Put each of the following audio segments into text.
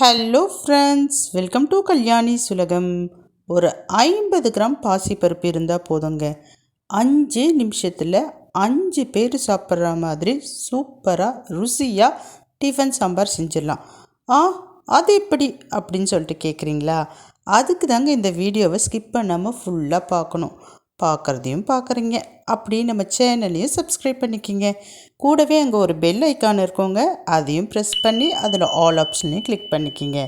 Hello friends welcome to Kalyani சுலகம் ஒரு ஐம்பது gram பாசிப்பருப்பு இருந்தால் போதுங்க. அஞ்சு நிமிஷத்தில் அஞ்சு பேர் சாப்பிட்ற மாதிரி சூப்பராக ருசியாக டிஃபன் சாம்பார் செஞ்சிடலாம். ஆ அது எப்படி அப்படின்னு சொல்லிட்டு கேட்குறீங்களா அதுக்கு தாங்க இந்த வீடியோவை ஸ்கிப் பண்ணாமல் ஃபுல்லாக பார்க்கணும். பார்க்குறதையும் பார்க்குறீங்க. அப்படி நம்ம சேனலையும் சப்ஸ்கிரைப் பண்ணிக்கிங்க. கூடவே அங்கே ஒரு பெல் ஐக்கான் இருக்கோங்க. அதையும் ப்ரெஸ் பண்ணி அதில் ஆல் ஆப்ஷனையும் கிளிக் பண்ணிக்கிங்க.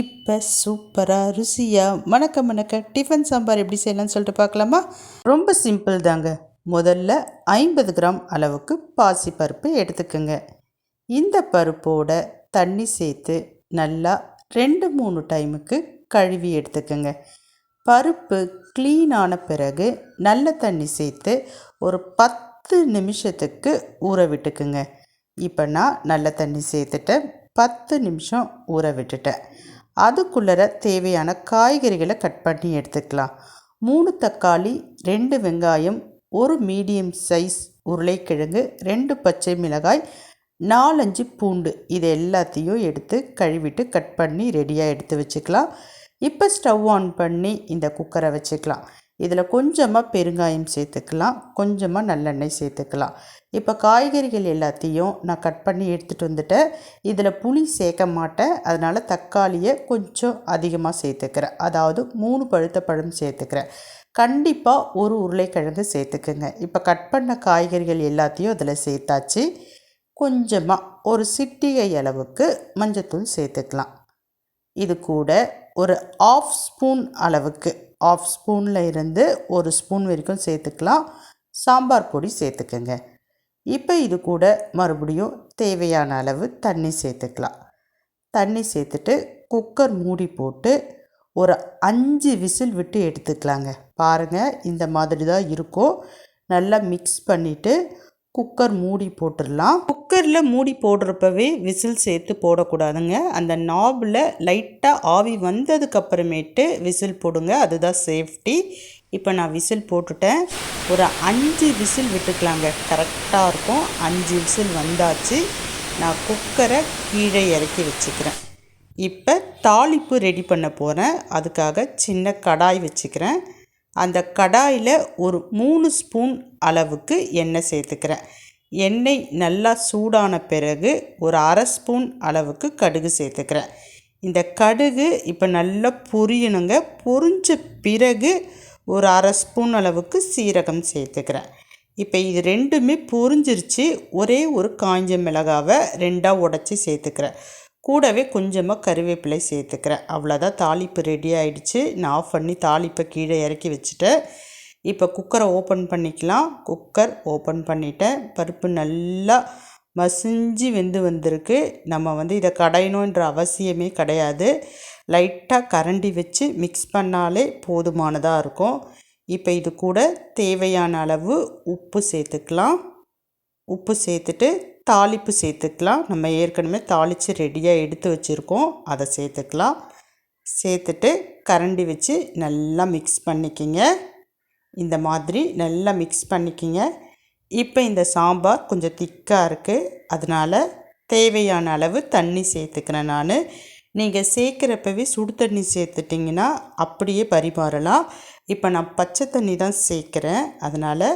இப்போ சூப்பராக ருசியாக மணக்க மணக்க டிஃபன் சாம்பார் எப்படி செய்யலாம்னு சொல்லிட்டு பார்க்கலாமா? ரொம்ப சிம்பிள் தாங்க. முதல்ல ஐம்பது கிராம் அளவுக்கு பாசி பருப்பு எடுத்துக்கோங்க. இந்த பருப்போட தண்ணி சேர்த்து நல்லா ரெண்டு மூணு டைமுக்கு கழுவி எடுத்துக்கோங்க. பருப்பு க்ளீன் ஆன பிறகு நல்ல தண்ணி சேர்த்து ஒரு பத்து நிமிஷத்துக்கு ஊற விட்டுக்குங்க. இப்போ நான் நல்ல தண்ணி சேர்த்துட்டேன் பத்து நிமிஷம் ஊற விட்டுட்டேன். அதுக்குள்ளர தேவையான காய்கறிகளை கட் பண்ணி எடுத்துக்கலாம். மூணு தக்காளி ரெண்டு வெங்காயம் ஒரு மீடியம் சைஸ் உருளைக்கிழங்கு ரெண்டு பச்சை மிளகாய் நாலஞ்சு பூண்டு. இது எல்லாத்தையும் எடுத்து கழுவிட்டு கட் பண்ணி ரெடியாக எடுத்து வச்சுக்கலாம். இப்போ ஸ்டவ் ஆன் பண்ணி இந்த குக்கரை வச்சுக்கலாம். இதில் கொஞ்சமாக பெருங்காயம் சேர்த்துக்கலாம். கொஞ்சமாக நல்லெண்ணெய் சேர்த்துக்கலாம். இப்போ காய்கறிகள் எல்லாத்தையும் நான் கட் பண்ணி எடுத்துகிட்டு வந்துட்டேன் இதில் புளி சேர்க்க மாட்டேன். அதனால் தக்காளியை கொஞ்சம் அதிகமாக சேர்த்துக்கிறேன். அதாவது மூணு பழுத்த பழம் சேர்த்துக்கிறேன். கண்டிப்பாக ஒரு உருளைக்கிழங்கு சேர்த்துக்குங்க. இப்போ கட் பண்ண காய்கறிகள் எல்லாத்தையும் அதில் சேர்த்தாச்சு. கொஞ்சமாக ஒரு சிட்டிகை அளவுக்கு மஞ்சத்தூள் சேர்த்துக்கலாம். இது கூட ஒரு ஆஃப் ஸ்பூன் அளவுக்கு ஆஃப் ஸ்பூனில் இருந்து ஒரு ஸ்பூன் வரைக்கும் சேர்த்துக்கலாம். சாம்பார் பொடி சேர்த்துக்கோங்க. இப்போ இது கூட மறுபடியும் தேவையான அளவு தண்ணி சேர்த்துக்கலாம். தண்ணி சேர்த்துட்டு குக்கர் மூடி போட்டு ஒரு அஞ்சு விசில் விட்டு எடுத்துக்கலாங்க. பாருங்கள் இந்த மாதிரி தான் இருக்கும். நல்லா மிக்ஸ் பண்ணிவிட்டு குக்கர் மூடி போட்டுடலாம். குக்கரில் மூடி போடுறப்பவே விசில் சேர்த்து போடக்கூடாதுங்க. அந்த நாபில் லைட்டாக ஆவி வந்ததுக்கப்புறமேட்டு விசில் போடுங்க. அதுதான் சேஃப்டி இப்போ நான் விசில் போட்டுட்டேன். ஒரு அஞ்சு விசில் விட்டுக்கலாங்க. கரெக்டாக இருக்கும். அஞ்சு விசில் வந்தாச்சு. நான் குக்கரை கீழே இறக்கி வச்சுக்கிறேன். இப்போ தாளிப்பு ரெடி பண்ண போகிறேன் அதுக்காக சின்ன கடாய் வச்சுக்கிறேன். அந்த கடாயில் ஒரு மூணு ஸ்பூன் அளவுக்கு எண்ணெய் சேர்த்துக்கிறேன். எண்ணெய் நல்லா சூடான பிறகு ஒரு அரை ஸ்பூன் அளவுக்கு கடுகு சேர்த்துக்கிறேன். இந்த கடுகு இப்போ நல்லா பொரியணுங்க. பொரிஞ்ச பிறகு ஒரு அரை ஸ்பூன் அளவுக்கு சீரகம் சேர்த்துக்கிறேன். இப்போ இது ரெண்டுமே பொரிஞ்சிருச்சு. ஒரே ஒரு காஞ்ச மிளகாவை ரெண்டாக உடச்சி சேர்த்துக்கிறேன். கூடவே கொஞ்சமாக கருவேப்பிலை சேர்த்துக்கிறேன். அவ்வளோதான் தாளிப்பு ரெடி ஆகிடுச்சு நான் ஆஃப் பண்ணி தாளிப்பை கீழே இறக்கி வச்சுட்டேன் இப்போ குக்கரை ஓப்பன் பண்ணிக்கலாம். குக்கர் ஓப்பன் பண்ணிட்டேன். பருப்பு நல்லா மசிஞ்சு வெந்து வந்திருக்கு. நம்ம வந்து இதை கடையணுன்ற அவசியமே கிடையாது. லைட்டாக கரண்டி வச்சு மிக்ஸ் பண்ணாலே போதுமானதாக இருக்கும். இப்போ இது கூட தேவையான அளவு உப்பு சேர்த்துக்கலாம். உப்பு சேர்த்துட்டு தாளிப்பு சேர்த்துக்கலாம். நம்ம ஏற்கனவே தாளித்து ரெடியாக எடுத்து வச்சுருக்கோம். அதை சேர்த்துக்கலாம். சேர்த்துட்டு கரண்டி வச்சு நல்லா மிக்ஸ் பண்ணிக்கிங்க. இந்த மாதிரி நல்லா மிக்ஸ் பண்ணிக்கிங்க. இப்போ இந்த சாம்பார் கொஞ்சம் திக்காக இருக்குது அதனால் தேவையான அளவு தண்ணி சேர்த்துக்கிறேன் நான். நீங்கள் சேர்க்குறப்பவே சுடு தண்ணி சேர்த்துட்டிங்கன்னா அப்படியே பரிமாறலாம். இப்போ நான் பச்சை தண்ணி தான் சேர்க்குறேன். அதனால்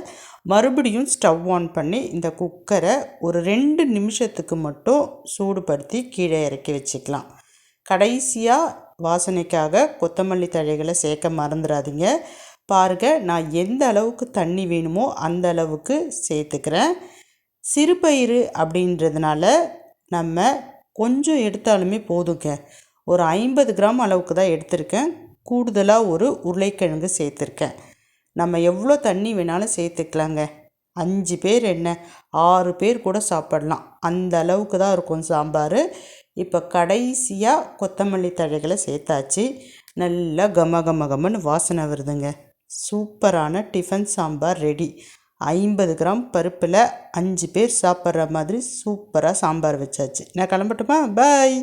மறுபடியும் ஸ்டவ் ஆன் பண்ணி இந்த குக்கரை ஒரு ரெண்டு நிமிஷத்துக்கு மட்டும் சூடுபடுத்தி கீழே இறக்கி வச்சுக்கலாம். கடைசியாக வாசனைக்காக கொத்தமல்லி தழைகளை சேர்க்க மறந்துடாதீங்க. பாருங்கள் நான் எந்த அளவுக்கு தண்ணி வேணுமோ அந்த அளவுக்கு சேர்த்துக்கிறேன். சிறுபயிறு அப்படின்றதுனால நம்ம கொஞ்சம் எடுத்தாலுமே போதுங்க. ஒரு ஐம்பது கிராம் அளவுக்கு தான் எடுத்திருக்கேன். கூடுதலாக ஒரு உருளைக்கிழங்கு சேர்த்துருக்கேன். நம்ம எவ்வளோ தண்ணி வேணாலும் சேர்த்துக்கலாங்க. அஞ்சு பேர் என்ன? ஆறு பேர் கூட சாப்பிடலாம். அந்த அளவுக்கு தான் இருக்கும் சாம்பார். இப்போ கடைசியாக கொத்தமல்லி தழைகளை சேர்த்தாச்சு. நல்லா கம கம கமன்னு வாசனை வருதுங்க. சூப்பரான டிஃபன் சாம்பார் ரெடி. ஐம்பது கிராம் பருப்பில் அஞ்சு பேர் சாப்பிட்ற மாதிரி சூப்பராக சாம்பார் வச்சாச்சு. நான் கிளம்பட்டுமா? பாய்.